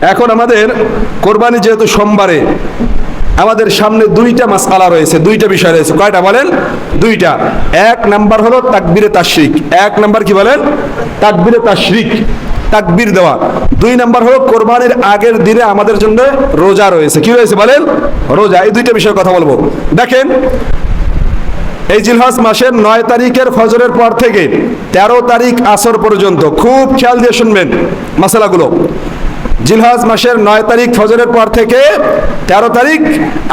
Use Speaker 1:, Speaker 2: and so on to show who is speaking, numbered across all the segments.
Speaker 1: এখন আমাদের কোরবানি যেহেতু সোমবারে, আমাদের সামনে দুইটা মাসআলা রয়েছে, দুইটা বিষয় রয়েছে। কয়টা বলেন? দুইটা। এক নাম্বার হলো তাকবিরে তাশরিক। এক নাম্বার কি বলেন? তাকবিরে তাশরিক, তাকবির দেওয়া। দুই নাম্বার হলো কোরবানির আগের দিনে আমাদের জন্য রোজা রয়েছে। কি রয়েছে বলেন? রোজা। এই দুইটা বিষয়ে কথা বলব। দেখেন, এই জিলহাস মাসের নয় তারিখের ফজরের পর থেকে ১৩ তারিখ আসর পর্যন্ত, খুব খেয়াল দিয়ে শুনবেন মশলাগুলো জিলহজ মাসের নয় তারিখ ফজরের পর থেকে ১৩ তারিখ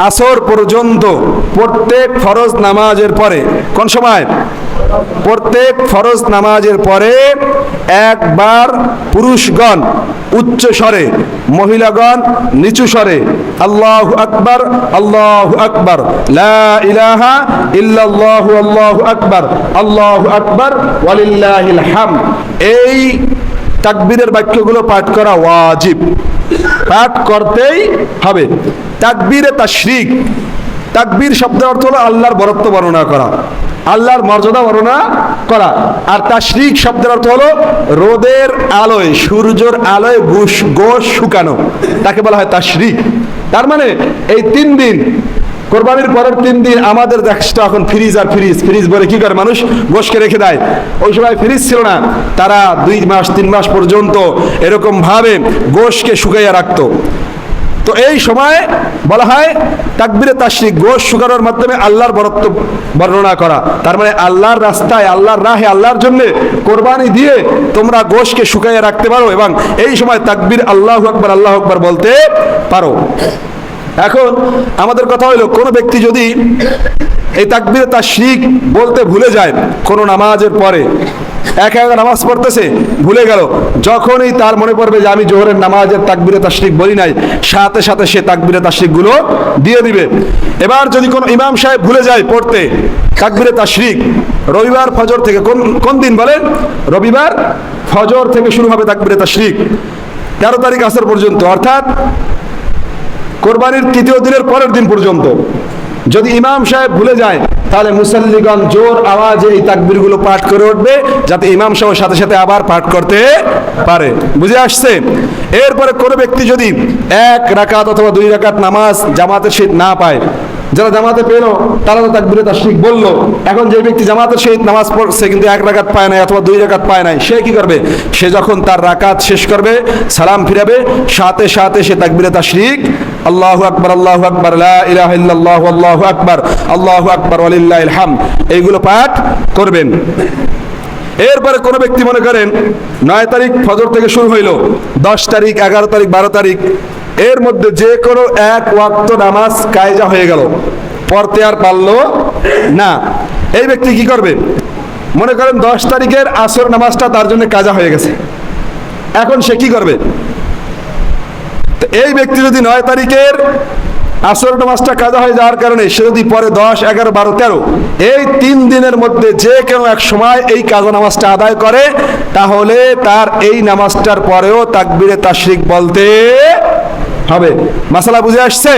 Speaker 1: আসর পর্যন্ত প্রত্যেক ফরজ নামাজের পরে, কোন সময়? প্রত্যেক ফরজ নামাজের পরে একবার পুরুষগণ উচ্চ স্বরে, মহিলাগণ নিচু স্বরে, আল্লাহ আকবার আল্লাহ আকবার ইলাহা ইল্লাল্লাহু, আল্লাহু আকবার আল্লাহু আকবার, ওয়ালিল্লাহিল হামদ। এই তাকবীরের বাক্যগুলো পাঠ করা ওয়াজিব। পাঠ করতেই হবে। তাকবীরে তাশরিক। তাকবীর শব্দের অর্থ হলো আল্লাহর বরত্ব বর্ণনা করা। আল্লাহর মর্যাদা বর্ণনা করা। আর তাশরিক শব্দের অর্থ হলো রোদের আলোয়, সূর্যের আলোয় গোশ শুকানো। তাকে বলা হয় তাশরিক। তার মানে এই তিন দিন কোরবানির পরের তিন দিন আমাদের দেখছ এখন ফ্রিজ আর ফ্রিজ ফ্রিজ বলে কি করে মানুষ? গোশকে রেখে দেয়। ওই সময় ফ্রিজ ছিল না। তারা দুই মাস, তিন মাস পর্যন্ত এরকম ভাবে গোশকে শুকাইয়া রাখতো। তো এই সময় বলা হয়, তাকবিরে তাশরিক, গোশ শুকানোর মাধ্যমে আল্লাহর বরত্ব বর্ণনা করা। তার মানে আল্লাহর রাস্তায়, আল্লাহর রাহে, আল্লাহর জন্য কোরবানি দিয়ে তোমরা গোশকে শুকাইয়া রাখতে পারো এবং এই সময় তাকবির আল্লাহ আকবার আল্লাহ আকবার বলতে পারো। এখন আমাদের কথা হলো কোনো ব্যক্তি যদি এই তাকবিরে তার শিখ বলতে ভুলে যায় কোনো নামাজের পরে, এক এক নামাজ পড়তেছে, ভুলে গেল, যখনই তার মনে পড়বে যে আমি জোহরের নামাজের তাকবিরে তাশরিক বলি নাই, সাথে সাথে সে তাকবিরে তাশরিকগুলো দিয়ে দিবে। এবার যদি কোনো ইমাম সাহেব ভুলে যায় পড়তে, তাকবিরে তাশরিক, রবিবার ফজর থেকে কোন কোন দিন বলেন? রবিবার ফজর থেকে শুরু হবে তাকবিরে তাশরিক, তেরো তারিখ আসর পর্যন্ত, অর্থাৎ কোরবানির তৃতীয় দিনের পরের দিন পর্যন্ত। যদি ইমাম সাহেব ভুলে যায়, তাহলে মুসল্লিগণ জোর আওয়াজে এই তাকবিরগুলো পাঠ করে উঠবে, যাতে ইমাম সাহেব সাথে সাথে আবার পাঠ করতে পারে। বুঝে আসছে? এরপরে কোনো ব্যক্তি যদি এক রাকাত অথবা দুই রাকাত নামাজ জামাতের শীত না পায় যারা জামাতে পেল তারা তো তাকবিরে তাশরিক বলল। এখন যে ব্যক্তি জামাতের সহিত নামাজ পড়ছে কিন্তু এক রাকাত পায় নাই অথবা দুই রাকাত পায় নাই, সে কি করবে? সে যখন তার রাকাত শেষ করবে, সালাম ফিরাবে, সাথে সাথে সে তাকবিরে তাশরিক, আল্লাহু আকবার আল্লাহু আকবার ইল্লাল্লাহ, আল্লাহু আকবার আল্লাহু আকবার, ওয়ালিল্লাহিল হামদ। এইগুলো পাঠ করবেন। এরপরে কোনো ব্যক্তি মনে করেন, নয় তারিখ ফজর থেকে শুরু হইল, দশ তারিখ, এগারো তারিখ, বারো তারিখ এর মধ্যে যে কোনো এক ওয়াক্ত নামাজ কায়জা হয়ে গেল। পড়তে আর পারল না। এই ব্যক্তি কি করবে? মনে করেন দশ তারিখের আসর নামাজটা তার জন্য কাজা হয়ে গেছে। এখন সে কি করবে? এই ব্যক্তি যদি নয় তারিখের আসর নামাজটা কাজা হয়ে যাওয়ার কারণে সে যদি পরে দশ, এগারো, বারো, তেরো, এই তিন দিনের মধ্যে যে কোনো এক সময় এই কাজা নামাজটা আদায় করে, তাহলে তার এই নামাজটার পরেও তাকবিরে তাশরিক বলতে হবে। মাসালা বুঝে আসছে?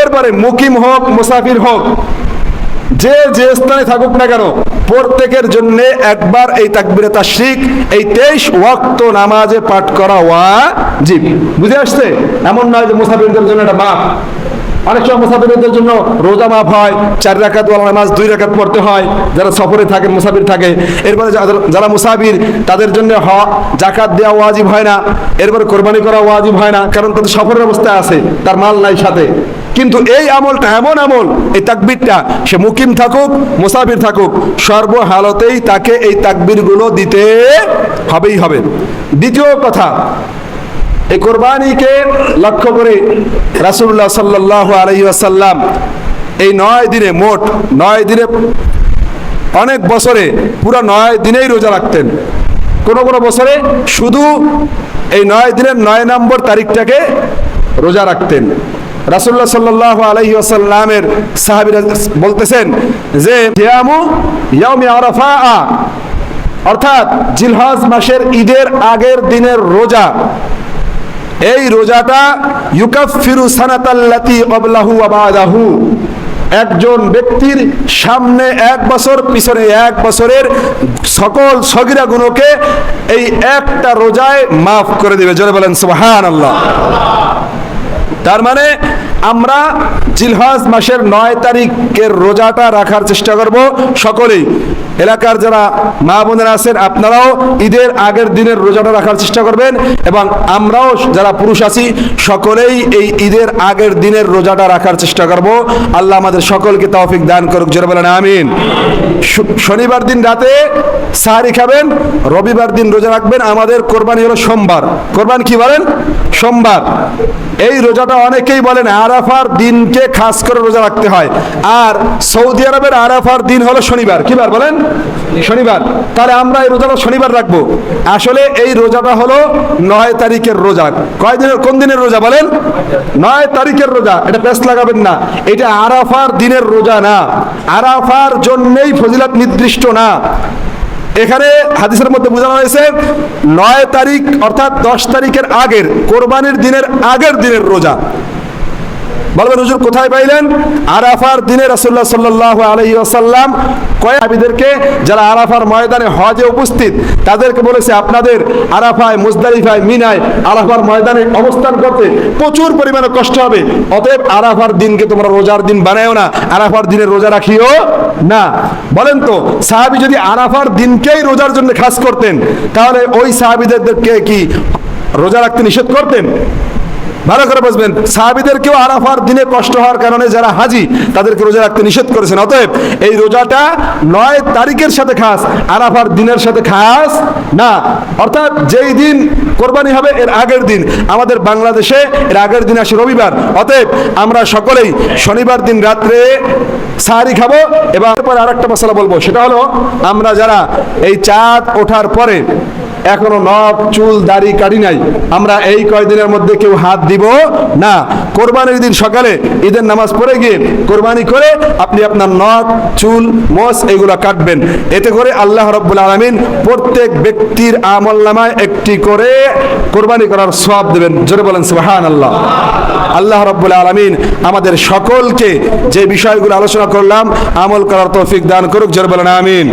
Speaker 1: এরপরে মুকিম হোক, মুসাফির হোক, যে যে স্থানে থাকুক না কেন, প্রত্যেকের জন্য একবার এই তাকবিরে তাশরিক, এই তেইশ ওয়াক্ত নামাজে পাঠ করা ওয়াজিব। বুঝে আসছে? এমন নয় যে মুসাফিরদের জন্য এটা মাপ অনেক সময় মুসাফিরদের জন্য রোজা মাফ হয়, চার রাকাত ওয়ালা নামাজ দুই রাকাত পড়তে হয়, যারা সফরে থাকে, মুসাফির থাকে। এরপরে যারা মুসাফির, তাদের জন্য হ জাকাত দেওয়া ওয়াজিব হয় না। এরপরে কোরবানি করা ওয়াজিব হয় না, কারণ তাদের সফরের অবস্থায় আছে, তার মাল নাই সাথে। কিন্তু এই আমলটা এমন আমল, এই তাকবিরটা, সে মুকিম থাকুক, মুসাফির থাকুক, সর্বহালতেই তাকে এই তাকবিরগুলো দিতে হবেই হবে। দ্বিতীয় কথা এই কোরবানিকে লক্ষ্য করে রাসূলুল্লাহ সাল্লাল্লাহু আলাইহি ওয়াসাল্লাম এই নয় দিনে মোট নয় দিনে অনেক বছরে পুরো নয় দিনেই রোজা রাখতেন। কোনো কোনো বছরে শুধু এই নয় দিনের নয় নম্বর তারিখটাকে রোজা রাখতেন। রাসূলুল্লাহ সাল্লাল্লাহু আলাইহি ওয়াসাল্লামের সাহাবীরা বলতেছেন যে আরাফা অর্থাৎ জিলহজ মাসের ঈদের আগের দিনের রোজা এই রোজাটা ইউকাফিরু সানাতাল্লাতি ক্বাবলাহু ওয়া বাদাহু। একজন ব্যক্তির সামনে এক বছর, পিছনে এক বছরের সকল সগিরা গুণকে এই একটা রোজায় মাফ করে দিবে। জোরে বলেন সুবহান আল্লাহ তার মানে আমরা জিলহজ মাসের নয় তারিখের রোজাটা রাখার চেষ্টা করব। সকলেই, এলাকার যারা মা বোনেরা আছেন, আপনারাও ঈদের আগের দিনের রোজাটা রাখার চেষ্টা করবেন এবং আমরাও যারা পুরুষ আছি, সকলেই এই ঈদের আগের দিনের রোজাটা রাখার চেষ্টা করব। আল্লাহ আমাদের সকলকে তৌফিক দান করুক, জোরে বলেন, আমিন। শনিবার দিন রাতে সাহারি খাবেন, রবিবার দিন রোজা রাখবেন। আমাদের কোরবানি হলো সোমবার। কোরবান কি বলেন? সোমবার। এই রোজাটা অনেকেই বলেন আরাফার দিনকে খাস করে রোজা রাখতে হয়। আর সৌদি আরবের আরাফার দিন হলো শনিবার। কি বার বলেন? শনিবার। তাহলে আমরা এই রোজাটা শনিবার রাখব। আসলে এই রোজাটা হলো নয় তারিখের রোজা। কয় দিনের, কোন দিনের রোজা বলেন? নয় তারিখের রোজা। এটা পেস্ট লাগাবেন না। এটা আরাফার দিনের রোজা না। আরাফার জন্যেই ফজিলত নির্দিষ্ট না। এখানে হাদিসের মধ্যে বোঝানো হয়েছে, নয় তারিখ অর্থাৎ দশ তারিখের আগের, কোরবানির দিনের আগের দিনের রোজা। বলবেন, হুজুর, কোথায় পাইলেন? আরাফার দিনে রাসুল্লাহ সাল্লাল্লাহু আলাইহি ওয়াসাল্লাম কয়েক সাহাবীদেরকে যারা আরাফার ময়দানে হজে উপস্থিত, তাদেরকে বলেছে, আপনাদের আরাফায়, মুজদালিফায়, মিনায় আরাফার ময়দানে অবস্থান করতে প্রচুর পরিমাণে কষ্ট হবে। অতএব আরাফার দিনকে তোমরা রোজার দিন বানায়ও না, আরাফার দিনে রোজা রাখিও না। বলেন তো, সাহাবী যদি আরাফার দিনকেই রোজার জন্য খাস করতেন, তাহলে ওই সাহাবীদেরকে কি রোজা রাখতে নিষেধ করতেন? ভালো করে বুঝবেন সাহাবিদেরকেও আরাফার দিনে কষ্ট হওয়ার কারণে যারা হাজি, তাদেরকে রোজা রাখতে নিষেধ করেছেন। অতএব এই রোজাটা নয় তারিখের সাথে খাস, আরাফার দিনের সাথে খাস না। অর্থাৎ যেই দিন কোরবানি হবে, এর আগের দিন। আমাদের বাংলাদেশে এর আগের দিন আসে রবিবার। অতএব আমরা সকলেই শনিবার দিন রাত্রে সাহারি খাব এবং এরপর আরেকটা মশলা বলব। সেটা হলো, আমরা যারা এই চাঁদ ওঠার পরে এখনও নখ, চুল, দাড়ি কাটি নাই। আমরা এই কয়দিনের মধ্যে কেউ হাত দিব না। কোরবানির দিন সকালে ঈদের নামাজ পড়ে গিয়ে কোরবানি করে আপনি আপনার নখ, চুল, মোষ এগুলো কাটবেন। এতে করে আল্লাহ রব্বুল আলমিন প্রত্যেক ব্যক্তির আমল নামায় একটি করে কোরবানি করার সব দেবেন। জোরে বলেন সুবাহান আল্লাহ আল্লাহ রব্বুল আলমিন আমাদের সকলকে যে বিষয়গুলো আলোচনা করলাম, আমল করার তৌফিক দান করুক। জোরে বলেন, আমিন।